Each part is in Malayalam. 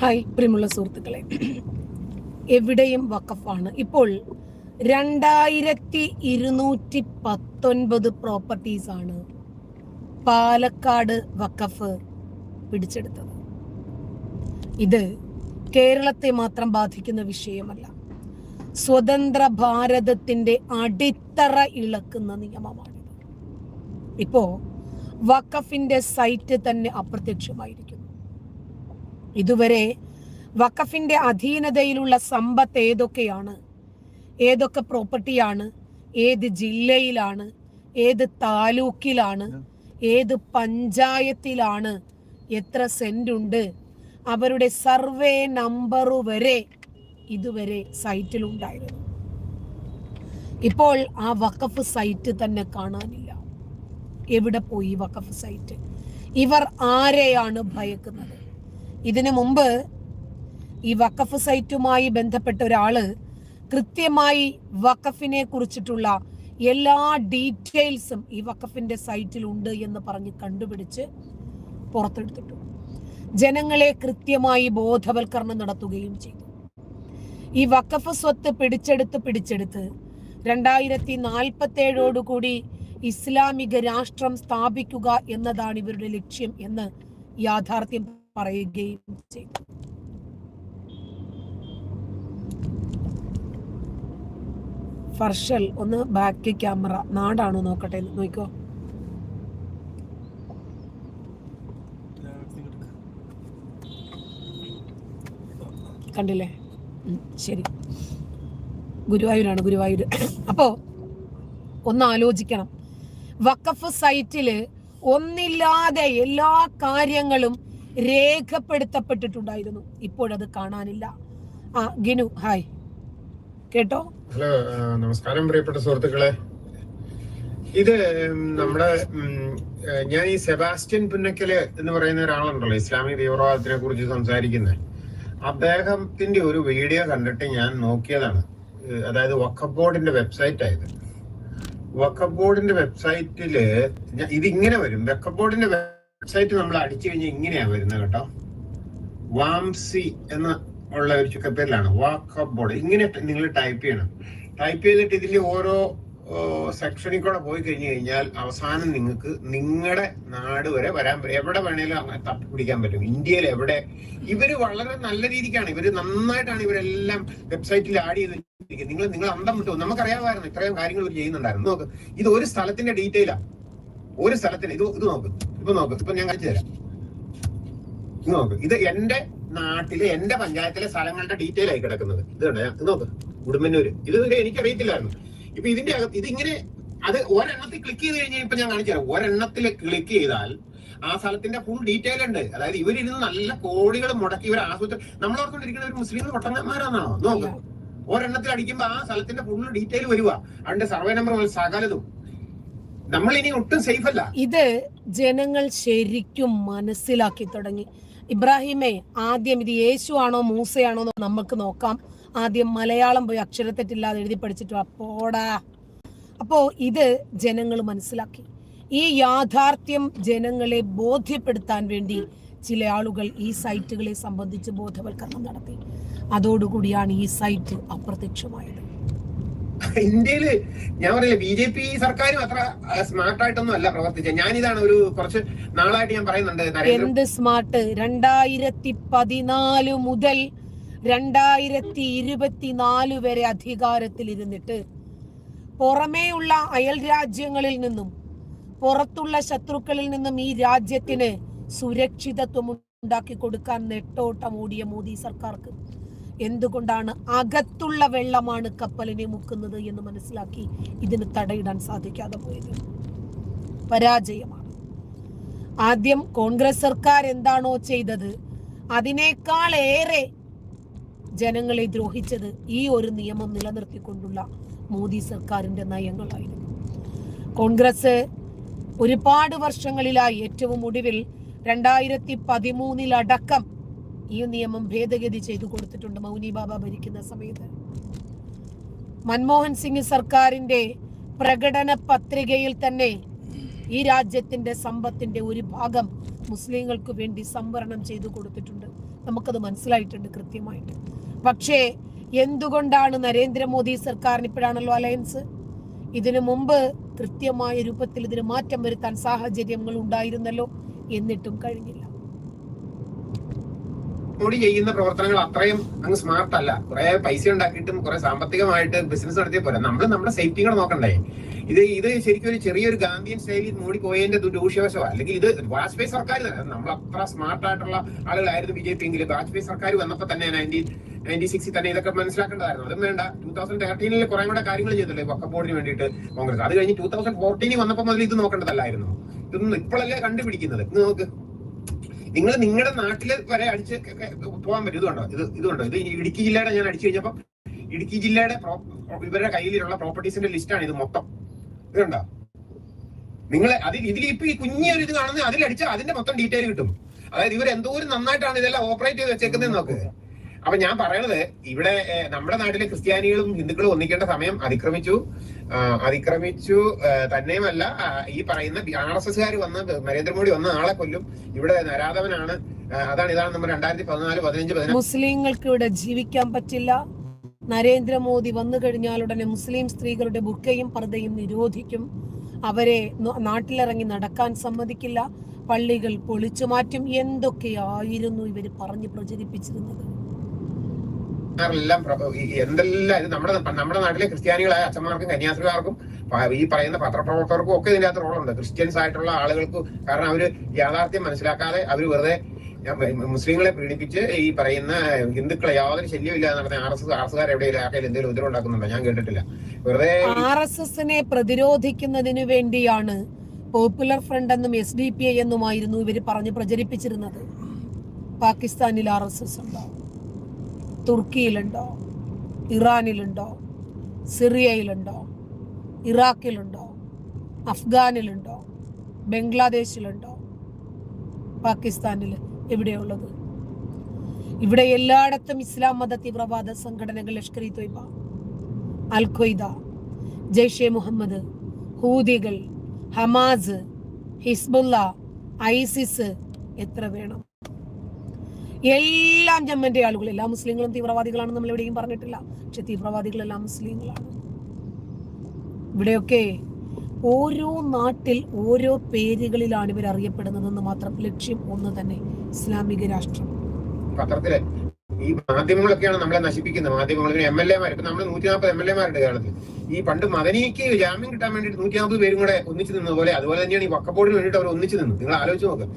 ഹായ് പ്രിയമുള്ള സുഹൃത്തുക്കളെ. എവിടെയും വക്കഫാണ് ഇപ്പോൾ രണ്ടായിരത്തി ഇരുന്നൂറ്റി പത്തൊൻപത് പ്രോപ്പർട്ടീസ് ആണ് പാലക്കാട് വക്കഫ് പിടിച്ചെടുത്തത്. ഇത് കേരളത്തെ മാത്രം ബാധിക്കുന്ന വിഷയമല്ല. സ്വതന്ത്ര ഭാരതത്തിന്റെ അടിത്തറ ഇളക്കുന്ന നിയമമാണിത്. ഇപ്പോ വക്കഫിന്റെ സൈറ്റ് തന്നെ അപ്രത്യക്ഷമായിരിക്കുന്നു. ഇതുവരെ വഖഫിന്റെ അധീനതയിലുള്ള സമ്പത്ത് ഏതൊക്കെയാണ്? ഏതൊക്കെ പ്രോപ്പർട്ടിയാണ്? ഏത് ജില്ലയിലാണ്? ഏത് താലൂക്കിലാണ്? ഏത് പഞ്ചായത്തിലാണ് എത്ര സെന്റ് ഉണ്ട് അവരുടെ സർവേ നമ്പർ വരെ ഇതുവരെ സൈറ്റിലുണ്ടായിരുന്നു. ഇപ്പോൾ ആ വഖഫ് സൈറ്റ് തന്നെ കാണാനില്ല. എവിടെ പോയി വഖഫ് സൈറ്റ്? ഇവർ ആരെയാണ് ഭയക്കുന്നത്? ഇതിനു മുമ്പ് ഈ വഖഫ് സൈറ്റുമായി ബന്ധപ്പെട്ട ഒരാൾ കൃത്യമായി വഖഫിനെ കുറിച്ചിട്ടുള്ള എല്ലാ ഡീറ്റെയിൽസും ഈ വഖഫിന്റെ സൈറ്റിൽ ഉണ്ട് എന്ന് പറഞ്ഞ് കണ്ടുപിടിച്ച് പുറത്തെടുത്തിട്ടു. ജനങ്ങളെ കൃത്യമായി ബോധവൽക്കരണം നടത്തുകയും ചെയ്തു. ഈ വഖഫ് സ്വത്ത് പിടിച്ചെടുത്ത് പിടിച്ചെടുത്ത് രണ്ടായിരത്തി നാൽപ്പത്തി ഏഴോടുകൂടി ഇസ്ലാമിക രാഷ്ട്രം സ്ഥാപിക്കുക എന്നതാണ് ഇവരുടെ ലക്ഷ്യം എന്ന് യാഥാർത്ഥ്യം പറയുകയും ചെയ്തു. ഫർഷൽ ഒന്ന് ബാക്ക് ക്യാമറ നാടാണോ നോക്കട്ടെ? നോക്കോ കണ്ടില്ലേ? ശരി. ഗുരുവായൂരാണ് ഗുരുവായൂർ അപ്പോ ഒന്ന് ആലോചിക്കണം. വഖഫ് സൈറ്റിൽ ഒന്നില്ലാതെ എല്ലാ കാര്യങ്ങളും രേഖപ്പെടുത്തപ്പെട്ടിട്ടുണ്ടായിരുന്നു. ഇപ്പോഴത് കാണാനില്ല. ആ ഗിനു ഹായ്. കേട്ടോ? ഹലോ നമസ്കാരം പ്രിയപ്പെട്ട സുഹൃത്തുക്കളെ. ഇത് നമ്മുടെ ഞാൻ ഈ സെബാസ്റ്റ്യൻ പുന്നക്കൽ എന്ന് പറയുന്ന ഒരാളുണ്ടല്ലോ ഇസ്ലാമിക തീവ്രവാദത്തിനെ കുറിച്ച് സംസാരിക്കുന്നത് അദ്ദേഹത്തിന്റെ ഒരു വീഡിയോ കണ്ടിട്ട് ഞാൻ നോക്കിയതാണ്. അതായത് വഖഫ് ബോർഡിന്റെ വെബ്സൈറ്റ് ആയത്. വഖഫ് ബോർഡിന്റെ വെബ്സൈറ്റിൽ ഇതിങ്ങനെ വരും. വഖഫ് ബോർഡിന്റെ വെബ്സൈറ്റ് നമ്മൾ അടിച്ചു കഴിഞ്ഞാൽ ഇങ്ങനെയാ വരുന്നത് കേട്ടോ. വാംസി എന്ന ഉള്ള ഒരു ചുക്കപ്പേരിലാണ് വാക്കപ്പ് ബോർഡ് ഇങ്ങനെ നിങ്ങൾ ടൈപ്പ് ചെയ്യണം. ടൈപ്പ് ചെയ്തിട്ട് ഇതിന്റെ ഓരോ സെക്ഷനിൽ കൂടെ പോയി കഴിഞ്ഞു കഴിഞ്ഞാൽ അവസാനം നിങ്ങൾക്ക് നിങ്ങളുടെ നാട് വരെ വരാൻ എവിടെ വേണേലും തപ്പി പിടിക്കാൻ പറ്റും. ഇന്ത്യയിൽ എവിടെ? ഇവർ വളരെ നല്ല രീതിക്കാണ്. ഇവർ നന്നായിട്ടാണ് ഇവരെല്ലാം വെബ്സൈറ്റിൽ ആഡ് ചെയ്ത് നിങ്ങൾ നിങ്ങൾ അന്തം വിട്ടു നമുക്കറിയാമായിരുന്നു ഇത്രയും കാര്യങ്ങൾ ചെയ്യുന്നുണ്ടായിരുന്നു. നോക്ക് ഇത് ഒരു സ്ഥലത്തിന്റെ ഡീറ്റെയിലാ ഒരു സ്ഥലത്തിന് ഇത് ഇത് നോക്ക് ഇപ്പൊ നോക്ക് ഇപ്പൊ ഞാൻ കാണിച്ചു തരാം. ഇത് നോക്ക് ഇത് എന്റെ നാട്ടിലെ എന്റെ പഞ്ചായത്തിലെ സ്ഥലങ്ങളുടെ ഡീറ്റെയിൽ ആയി കിടക്കുന്നത്. ഇത് കണ്ടോ ഇത് നോക്ക് ഉടുമ്പന്നൂര്. ഇത് എനിക്ക് എനിക്കറിയത്തില്ലായിരുന്നു. ഇപ്പൊ ഇതിന്റെ അകത്ത് ഇതിങ്ങനെ അത് ഒരെണ്ണത്തിൽ ക്ലിക്ക് ചെയ്ത് കഴിഞ്ഞാൽ ഇപ്പൊ ഞാൻ കാണിച്ചു തരാം. ഒരെണ്ണത്തിൽ ക്ലിക്ക് ചെയ്താൽ ആ സ്ഥലത്തിന്റെ ഫുൾ ഡീറ്റെയിൽ ഉണ്ട്. അതായത് ഇവരിരുന്ന് നല്ല കോടികൾ മുടക്കി ഇവർ ആസൂത്രണം നമ്മളോർക്കൊണ്ടിരിക്കുന്ന ഒരു മുസ്ലിം പൊട്ടന്മാരാണെന്നാണോ നോക്ക്. ഒരെണ്ണത്തിൽ അടിക്കുമ്പോ ആ സ്ഥലത്തിന്റെ ഫുൾ ഡീറ്റെയിൽ വരുക അതിന്റെ സർവേ നമ്പർ സകലതും. നമ്മൾ ഇനി ഒട്ടും സേഫ് അല്ല ഇത് ജനങ്ങൾ ശരിക്കും മനസ്സിലാക്കി തുടങ്ങി. ഇബ്രാഹിമേ ആദ്യം ഇത് യേശു ആണോ മൂസയാണോ എന്ന് നമുക്ക് നോക്കാം. ആദ്യം മലയാളം പോയി അക്ഷരത്തെറ്റില്ലാതെ എഴുതി പഠിച്ചിട്ട് അപ്പോടാ അപ്പോൾ അപ്പോ ഇത് ജനങ്ങൾ മനസ്സിലാക്കി. ഈ യാഥാർത്ഥ്യം ജനങ്ങളെ ബോധ്യപ്പെടുത്താൻ വേണ്ടി ചില ആളുകൾ ഈ സൈറ്റുകളെ സംബന്ധിച്ച് ബോധവൽക്കരണം നടത്തി. അതോടുകൂടിയാണ് ഈ സൈറ്റ് അപ്രത്യക്ഷമായത്. ഇന്ത്യയിൽ ഞാൻ പറയില്ല ബി ജെ പി സർക്കാരും അത്ര സ്മാർട്ട് ആയിട്ടൊന്നും അല്ല പ്രവർത്തിച്ചത്. ഞാനിതാണ് ഒരു കുറച്ച് നാളായിട്ട് ഞാൻ പറയുന്നുണ്ട് എന്ത് സ്മാർട്ട്? രണ്ടായിരത്തി പതിനാല് മുതൽ രണ്ടായിരത്തി ഇരുപത്തിനാല് വരെ അധികാരത്തിൽ ഇരുന്നിട്ട് പുറമേയുള്ള അയൽ രാജ്യങ്ങളിൽ നിന്നും പുറത്തുള്ള ശത്രുക്കളിൽ നിന്നും ഈ രാജ്യത്തിന് സുരക്ഷിതത്വം ഉണ്ടാക്കി കൊടുക്കാൻ നെട്ടോട്ടം ഓടിയ മോദി സർക്കാർക്ക്. എന്തുകൊണ്ടാണ് അകത്തുള്ള വെള്ളമാണ് കപ്പലിനെ മുക്കുന്നത് എന്ന് മനസ്സിലാക്കി ഇതിന് തടയിടാൻ സാധിക്കാതെ പോയത്? പരാജയമാണ്. ആദ്യം കോൺഗ്രസ് സർക്കാർ എന്താണോ ചെയ്തത് അതിനേക്കാൾ ഏറെ ജനങ്ങളെ ദ്രോഹിച്ചത് ഈ ഒരു നിയമം നിലനിർത്തിക്കൊണ്ടുള്ള മോദി സർക്കാരിന്റെ നയങ്ങളായിരുന്നു. കോൺഗ്രസ് ഒരുപാട് വർഷങ്ങളിലായി ഏറ്റവും ഒടുവിൽ രണ്ടായിരത്തി പതിമൂന്നിലടക്കം ഈ നിയമം ഭേദഗതി ചെയ്തു കൊടുത്തിട്ടുണ്ട് മൗനി ബാബ ഭരിക്കുന്ന സമയത്ത്. മൻമോഹൻ സിംഗ് സർക്കാരിന്റെ പ്രകടന പത്രികയിൽ തന്നെ ഈ രാജ്യത്തിന്റെ സമ്പത്തിന്റെ ഒരു ഭാഗം മുസ്ലിങ്ങൾക്ക് വേണ്ടി സംവരണം ചെയ്തു കൊടുത്തിട്ടുണ്ട്. നമുക്കത് മനസ്സിലായിട്ടുണ്ട് കൃത്യമായിട്ട്. പക്ഷേ എന്തുകൊണ്ടാണ് നരേന്ദ്രമോദി സർക്കാരിന് ഇപ്പോഴാണല്ലോ അലയൻസ്? ഇതിനു മുമ്പ് കൃത്യമായ രൂപത്തിൽ ഇതിന് മാറ്റം വരുത്താൻ സാഹചര്യങ്ങൾ ഉണ്ടായിരുന്നല്ലോ എന്നിട്ടും കഴിഞ്ഞില്ല. മോഡി ചെയ്യുന്ന പ്രവർത്തനങ്ങൾ അത്രയും അങ്ങ് സ്മാർട്ട് അല്ല. കുറെ പൈസ ഉണ്ടാക്കിയിട്ടും കുറെ സാമ്പത്തികമായിട്ട് ബിസിനസ് നടത്തിയ പോലെ നമ്മൾ നമ്മുടെ സേഫ്റ്റി കൂടെ നോക്കണ്ടേ? ഇത് ഇത് ശരിക്കും ഒരു ചെറിയൊരു ഗാന്ധിയൻ ശൈലി മോഡി പോയതിന്റെ ദൂഷ്യവശമാണ് അല്ലെങ്കിൽ ഇത് വാജ്പേയി സർക്കാർ തന്നെ. നമ്മൾ അത്ര സ്മാർട്ട് ആയിട്ടുള്ള ആളുകളായിരുന്നു ബി ജെ പി എങ്കിൽ വാജ്പേയി സർക്കാർ വന്നപ്പോൾ തന്നെ നയന്റീൻ നയന്റി സിക്സിൽ തന്നെ ഇതൊക്കെ മനസ്സിലാക്കേണ്ടതായിരുന്നു. അതും വേണ്ട. ടൂ തൗസൻഡ് തേർട്ടീനിൽ കുറെ കൂടെ കാര്യങ്ങൾ ചെയ്തല്ലേ വക്ക ബോർഡിന് വേണ്ടിയിട്ട് കോൺഗ്രസ്. അത് കഴിഞ്ഞ് ടൂ തൗസൻഡ് ഫോർട്ടീനിൽ വന്നപ്പോൾ മുതൽ ഇത് നോക്കേണ്ടതല്ലായിരുന്നു. ഇതൊന്നും ഇപ്പോഴല്ലേ കണ്ടുപിടിക്കുന്നത്? നോക്ക്. നിങ്ങൾ നിങ്ങളുടെ നാട്ടിൽ വരെ അടിച്ച് പോകാൻ പറ്റും. ഇതുണ്ടോ? ഇത് ഇതുണ്ടോ? ഇത് ഇടുക്കി ജില്ലയുടെ ഞാൻ അടിച്ചു കഴിഞ്ഞപ്പോ ഇടുക്കി ജില്ലയുടെ ഇവരുടെ കയ്യിലുള്ള പ്രോപ്പർട്ടീസിന്റെ ലിസ്റ്റാണ് ഇത് മൊത്തം. ഇതുണ്ടോ? നിങ്ങൾ അതിൽ ഇതിൽ ഇപ്പൊ ഈ കുഞ്ഞൊരു ഇത് കാണുന്നത് അതിലടിച്ചാൽ അതിന്റെ മൊത്തം ഡീറ്റെയിൽ കിട്ടും. അതായത് ഇവർ എന്തോരം നന്നായിട്ടാണ് ഇതെല്ലാം ഓപ്പറേറ്റ് ചെയ്ത് വെച്ചേക്കുന്നത് നോക്ക്. അപ്പൊ ഞാൻ പറയണത് ഇവിടെ നമ്മുടെ നാട്ടിലെ ക്രിസ്ത്യാനികളും ഹിന്ദുക്കളും ഒന്നിക്കേണ്ട സമയം അതിക്രമിച്ചു. അതിക്രമിച്ചു തന്നെയുമല്ല ഈ പറയുന്ന ആർ എസ് എസ്കാർ വന്ന് നരേന്ദ്രമോദി വന്ന് ആളെ കൊല്ലും. ഇവിടെ നരാധവനാണ് അതാണ് ഇതാണ് നമ്മൾ രണ്ടായിരത്തി പതിനാല് പതിനഞ്ച് മുസ്ലിങ്ങൾക്ക് ഇവിടെ ജീവിക്കാൻ പറ്റില്ല. നരേന്ദ്രമോദി വന്നു കഴിഞ്ഞാൽ ഉടനെ മുസ്ലിം സ്ത്രീകളുടെ ബുക്കയും പർദ്ദയും നിരോധിക്കും. അവരെ നാട്ടിലിറങ്ങി നടക്കാൻ സമ്മതിക്കില്ല. പള്ളികൾ പൊളിച്ചു മാറ്റും. എന്തൊക്കെയായിരുന്നു ഇവർ പറഞ്ഞ് പ്രചരിപ്പിച്ചിരുന്നത്? എല്ലാം എന്തെല്ലാം ഇത് നമ്മുടെ നമ്മുടെ നാട്ടിലെ ക്രിസ്ത്യാനികളായ അച്ഛന്മാർക്കും കന്യാസ്ത്രീകാർക്കും ഈ പറയുന്ന പത്രപ്രവർത്തകർക്കും ഒക്കെ ഇതിന്റെ അകത്ത് റോളുണ്ട്. ക്രിസ്ത്യൻസ് ആയിട്ടുള്ള ആളുകൾക്ക് കാരണം അവർ യാഥാർത്ഥ്യം മനസ്സിലാക്കാതെ അവർ വെറുതെ മുസ്ലിങ്ങളെ പീഡിപ്പിച്ച് ഈ പറയുന്ന ഹിന്ദുക്കളെ യാതൊരു ശല്യമില്ലാതെ നടന്ന ആർ എസ് ആർ എസ്കാർ എവിടെയെങ്കിലും ആക്കയിൽ എന്തെങ്കിലും ഉത്തരവ് ഉണ്ടാക്കുന്നുണ്ടോ? ഞാൻ കേട്ടിട്ടില്ല. വെറുതെ ആർ എസ് എസിനെ പ്രതിരോധിക്കുന്നതിനു വേണ്ടിയാണ് പോപ്പുലർ ഫ്രണ്ട് എന്നും എസ് ഡി പി ഐ എന്നുമായിരുന്നു ഇവർ പറഞ്ഞ് പ്രചരിപ്പിച്ചിരുന്നത്. പാകിസ്ഥാനിൽ ആർ എസ് എസ് ഉണ്ടോ തുർക്കിയിലുണ്ടോ? ഇറാനിലുണ്ടോ? സിറിയയിലുണ്ടോ? ഇറാഖിലുണ്ടോ? അഫ്ഗാനിലുണ്ടോ? ബംഗ്ലാദേശിലുണ്ടോ? പാകിസ്ഥാനിൽ എവിടെയുള്ളത്? ഇവിടെ എല്ലായിടത്തും ഇസ്ലാം മത തീവ്രവാദ സംഘടനകൾ ലഷ്കർ ഇ തൊയ്ബ അൽ ഖ്വയ്ദ ജയ്ഷെ മുഹമ്മദ് ഹൂദികൾ ഹമാസ് ഹിസ്ബുല്ല ഐസിസ് എത്ര വേണം? എല്ലാം ജമ്മന്റെ ആളുകൾ എല്ലാ മുസ്ലിങ്ങളും തീവ്രവാദികളാണെന്ന് നമ്മൾ എവിടെയും പറഞ്ഞിട്ടില്ല. പക്ഷെ തീവ്രവാദികളെല്ലാം മുസ്ലിങ്ങളാണ്. ഇവിടെയൊക്കെ ഓരോ നാട്ടിൽ ഓരോ പേരുകളിലാണ് ഇവർ അറിയപ്പെടുന്നതെന്ന് മാത്രം ലക്ഷ്യം ഒന്ന് തന്നെ ഇസ്ലാമിക രാഷ്ട്രം. പത്രത്തിൽ ഈ മാധ്യമങ്ങളൊക്കെയാണ് നമ്മളെ നശിപ്പിക്കുന്നത്. മാധ്യമങ്ങൾ എം എൽ എമാർ ഇപ്പൊ നമ്മൾ നൂറ്റി നാൽപ്പത് എം എൽ എമാരുണ്ട് കേരളത്തിൽ ഈ പണ്ട് മദനിക്ക് ജാമ്യം കിട്ടാൻ വേണ്ടിയിട്ട് നൂറ്റി നാൽപ്പത് പേരും കൂടെ ഒന്നിച്ചു നിന്നത് പോലെ അതുപോലെ തന്നെയാണ് ഈ വക്കപ്പോടിന് വേണ്ടിയിട്ട് അവർ ഒന്നിച്ചു നിന്നു നിങ്ങൾ ആലോചിച്ച് നോക്ക്.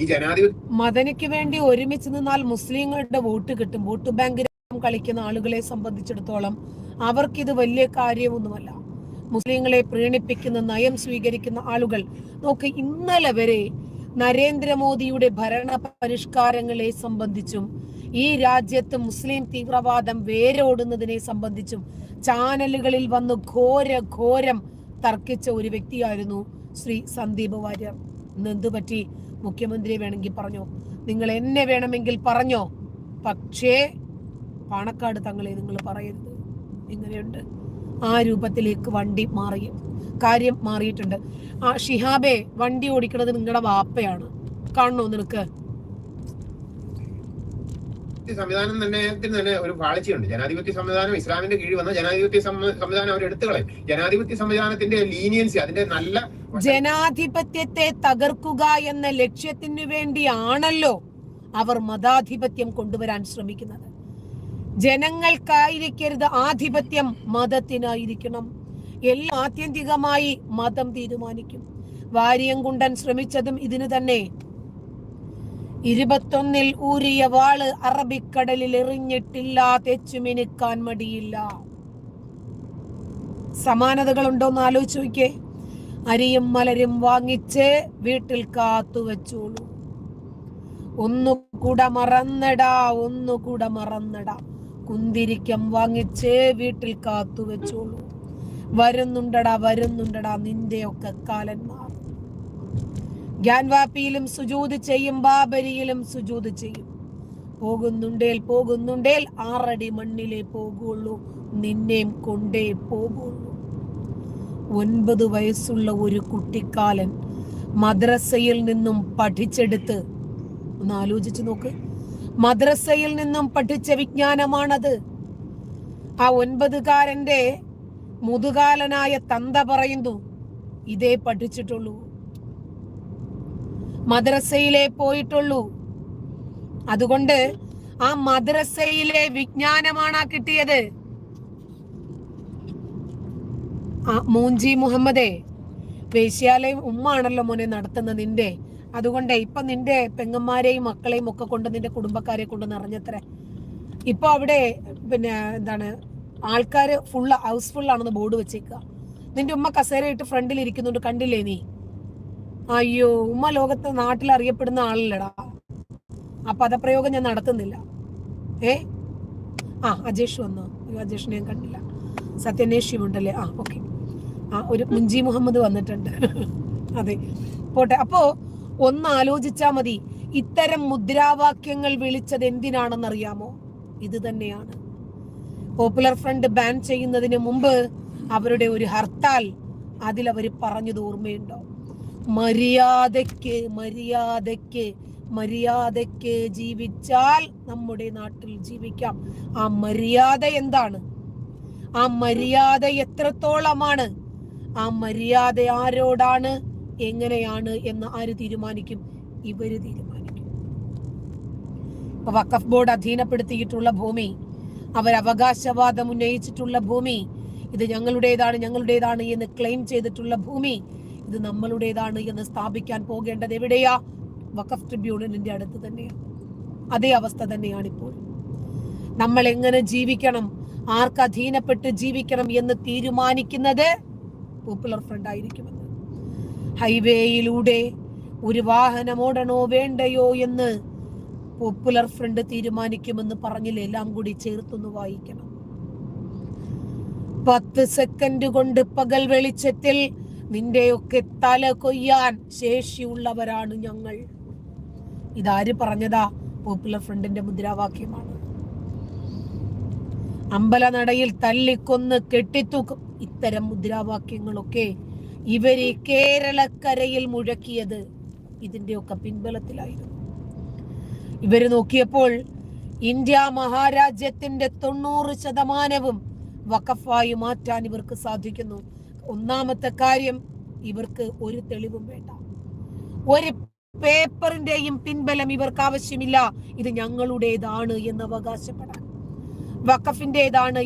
ഈ ജനാധിപത്യ മദനിക്ക് വേണ്ടി ഒരുമിച്ച് നിന്നാൽ മുസ്ലിങ്ങളുടെ വോട്ട് കിട്ടും. വോട്ട് ബാങ്ക് കളിക്കുന്ന ആളുകളെ സംബന്ധിച്ചിടത്തോളം അവർക്കിത് വലിയ കാര്യമൊന്നുമല്ല. മുസ്ലിങ്ങളെ പ്രീണിപ്പിക്കുന്ന നയം സ്വീകരിക്കുന്ന ആളുകൾ നോക്ക് ഇന്നലെ വരെ നരേന്ദ്രമോദിയുടെ ഭരണ പരിഷ്കാരങ്ങളെ സംബന്ധിച്ചും ഈ രാജ്യത്ത് മുസ്ലിം തീവ്രവാദം വേരോടുന്നതിനെ സംബന്ധിച്ചും ചാനലുകളിൽ വന്ന് ഘോര ഘോരം തർക്കിച്ച ഒരു വ്യക്തിയായിരുന്നു ശ്രീ സന്ദീപ് വാര്യർ. ഇന്ന് എന്ത് പറ്റി? മുഖ്യമന്ത്രി വേണമെങ്കിൽ പറഞ്ഞോ? നിങ്ങൾ എന്നെ വേണമെങ്കിൽ പറഞ്ഞോ? പക്ഷേ പാണക്കാട് തങ്ങളെ നിങ്ങൾ പറയരുത്. ഇങ്ങനെയുണ്ട്. ആ രൂപത്തിലേക്ക് വണ്ടി മാറി കാര്യം മാറിയിട്ടുണ്ട്. ആ ഷിഹാബെ വണ്ടി ഓടിക്കുന്നത് നിങ്ങളുടെ വാപ്പയാണ്. കാണണോ നിനക്ക്? സംവിധാനം തന്നെ തന്നെ ഒരു പാളിച്ചയുണ്ട് ജനാധിപത്യ സംവിധാനം ഇസ്ലാമിന്റെ കീഴിൽ വന്ന ജനാധിപത്യ സംവ- സംവിധാനം അവർ എടുത്തു കളയും. ജനാധിപത്യ സംവിധാനത്തിന്റെ ലീനിയൻസി അതിന്റെ നല്ല ജനാധിപത്യത്തെ തകർക്കുക എന്ന ലക്ഷ്യത്തിന് വേണ്ടിയാണല്ലോ അവർ മതാധിപത്യം കൊണ്ടുവരാൻ ശ്രമിക്കുന്നത്. ജനങ്ങൾക്കായിരിക്കരുത് ആധിപത്യം മതത്തിനായിരിക്കണം. എല്ലാം ആത്യന്തികമായി മതം തീരുമാനിക്കും. വാര്യംകുണ്ടൻ ശ്രമിച്ചതും ഇതിനു തന്നെ ഇരുപത്തൊന്നിൽ ഊരിയ വാൾ അറബിക്കടലിൽ എറിഞ്ഞിട്ടില്ല തെച്ചുമിനുക്കാൻ മടിയില്ല. സമാനതകളുണ്ടോന്ന് ആലോചിച്ചു നോക്കിയേ. അരിയും മലരും വാങ്ങിച്ച് വീട്ടിൽ കാത്തു വെച്ചോളൂ. ഒന്നുകൂടെ മറന്നടാ ഒന്നുകൂടെ മറന്നടാ. കുന്തിരിക്കം വാങ്ങിച്ച് വീട്ടിൽ കാത്തു വെച്ചോളൂ. വരുന്നുണ്ടടാ വരുന്നുണ്ടടാ നിന്റെയൊക്കെ കാലന്മാർ. ഗ്യാൻവാപ്പിയിലും സുജൂത് ചെയ്യും ബാബരിയിലും സുജൂത് ചെയ്യും. പോകുന്നുണ്ടേൽ പോകുന്നുണ്ടേൽ ആറടി മണ്ണിലേ പോകുള്ളൂ നിന്നെയും കൊണ്ടേ പോകുള്ളൂ. ഒൻപത് വയസ്സുള്ള ഒരു കുട്ടിക്കാലൻ മദ്രസയിൽ നിന്നും പഠിച്ചെടുത്ത് ഒന്ന് ആലോചിച്ച് നോക്ക്. മദ്രസയിൽ നിന്നും പഠിച്ച വിജ്ഞാനമാണത്. ആ ഒൻപതുകാരന്റെ മുതുകാലനായ തന്ത പറയുന്നു ഇതേ പഠിച്ചിട്ടുള്ളൂ മദ്രസയിലേ പോയിട്ടുള്ളൂ. അതുകൊണ്ട് ആ മദ്രസയിലെ വിജ്ഞാനമാണ് ആ കിട്ടിയത്. ആ മൂഞ്ചി മുഹമ്മദേ വേശ്യാലയം ഉമ്മാണല്ലോ മോനെ നടത്തുന്ന നിന്റെ. അതുകൊണ്ട് ഇപ്പൊ നിന്റെ പെങ്ങന്മാരെയും മക്കളെയും ഒക്കെ കൊണ്ട് നിന്റെ കുടുംബക്കാരെ കൊണ്ട് നിറഞ്ഞത്ര. ഇപ്പൊ അവിടെ പിന്നെ എന്താണ് ആൾക്കാര് ഫുള്ള് ഹൗസ്ഫുൾ ആണെന്ന് ബോർഡ് വെച്ചേക്കുക നിന്റെ ഉമ്മ കസേരയിട്ട് ഫ്രണ്ടിൽ ഇരിക്കുന്നുണ്ട് കണ്ടില്ലേ നീ? അയ്യോ ഉമ്മ ലോകത്ത് നാട്ടിൽ അറിയപ്പെടുന്ന ആളല്ലടാ. ആ പദപ്രയോഗം ഞാൻ നടത്തുന്നില്ല. ഏ? ആ അജേഷ് വന്നു. അജേഷിനെ ഞാൻ കണ്ടില്ല. സത്യന്വേഷ്യം ഉണ്ടല്ലേ ആ ഓക്കെ. ആ ഒരു മുഞ്ചി മുഹമ്മദ് വന്നിട്ടുണ്ട്. അതെ. പോട്ടെ. അപ്പോ ഒന്ന് ആലോചിച്ചാ മതി ഇത്തരം മുദ്രാവാക്യങ്ങൾ വിളിച്ചത് എന്തിനാണെന്നറിയാമോ? ഇത് തന്നെയാണ്. പോപ്പുലർ ഫ്രണ്ട് ബാൻ ചെയ്യുന്നതിന് മുമ്പ് അവരുടെ ഒരു ഹർത്താൽ അതിൽ അവർ പറഞ്ഞത് ഓർമ്മയുണ്ടോ? മര്യാദയ്ക്ക് മര്യാദയ്ക്ക് മര്യാദയ്ക്ക് ജീവിച്ചാൽ നമ്മുടെ നാട്ടിൽ ജീവിക്കാം. ആ മര്യാദ എന്താണ്? ആ മര്യാദ എത്രത്തോളമാണ്? ആ മര്യാദ ആരോടാണ്? എങ്ങനെയാണ് എന്ന് ആര് തീരുമാനിക്കും? ഇവർ തീരുമാനിക്കും. ഇപ്പൊ ബോർഡ് അധീനപ്പെടുത്തിയിട്ടുള്ള ഭൂമി അവർ അവകാശവാദം ഉന്നയിച്ചിട്ടുള്ള ഭൂമി ഇത് ഞങ്ങളുടേതാണ് ഞങ്ങളുടേതാണ് എന്ന് ക്ലെയിം ചെയ്തിട്ടുള്ള ഭൂമി ഇത് നമ്മളുടേതാണ് എന്ന് സ്ഥാപിക്കാൻ പോകേണ്ടത് എവിടെയാ? വഖഫ് ട്രിബ്യൂണലിന്റെ അടുത്ത് തന്നെയാണ്. അതേ അവസ്ഥ തന്നെയാണ് ഇപ്പോൾ നമ്മൾ എങ്ങനെ ജീവിക്കണം? ആർക്ക് അധീനപ്പെട്ട് ജീവിക്കണം എന്ന് തീരുമാനിക്കുന്നത് പോപ്പുലർ ഫ്രണ്ട് ആയിരിക്കുമെന്ന്. ഹൈവേയിലൂടെ ഒരു വാഹനം ഓടണോ വേണ്ടയോ എന്ന് പോപ്പുലർ ഫ്രണ്ട് തീരുമാനിക്കുമെന്ന് പറഞ്ഞില്ല? എല്ലാം കൂടി ചേർത്തൊന്ന് വായിക്കണം. പത്ത് സെക്കൻഡ് കൊണ്ട് പകൽ വെളിച്ചത്തിൽ നിന്റെയൊക്കെ തല കൊയ്യാൻ ശേഷിയുള്ളവരാണ് ഞങ്ങൾ. ഇതാര് പറഞ്ഞതാ? പോപ്പുലർ ഫ്രണ്ടിന്റെ മുദ്രാവാക്യമാണ്. അമ്പലനടയിൽ തല്ലിക്കൊന്ന് കെട്ടിത്തൂക്കും ഇത്തരം മുദ്രാവാക്യങ്ങളൊക്കെ. ഇവർ കേരളക്കരയിൽ മുഴക്കിയത് ഇതിന്റെയൊക്കെ പിൻബലത്തിലായിരുന്നു. ഇവർ നോക്കിയപ്പോൾ ഇന്ത്യ മഹാരാജ്യത്തിന്റെ തൊണ്ണൂറ് ശതമാനവും വഖഫായി മാറ്റാൻ ഇവർക്ക് സാധിക്കുന്നു. ഒന്നാമത്തെ കാര്യം ഇവർക്ക് ഒരു തെളിവും വേണ്ട. ഒരു പേപ്പറിന്റെയും പിൻബലം ഇവർക്ക് ആവശ്യമില്ല. ഇത് ഞങ്ങളുടേതാണ് എന്ന് അവകാശപ്പെടാൻ. വഖഫിന്റേതാണ്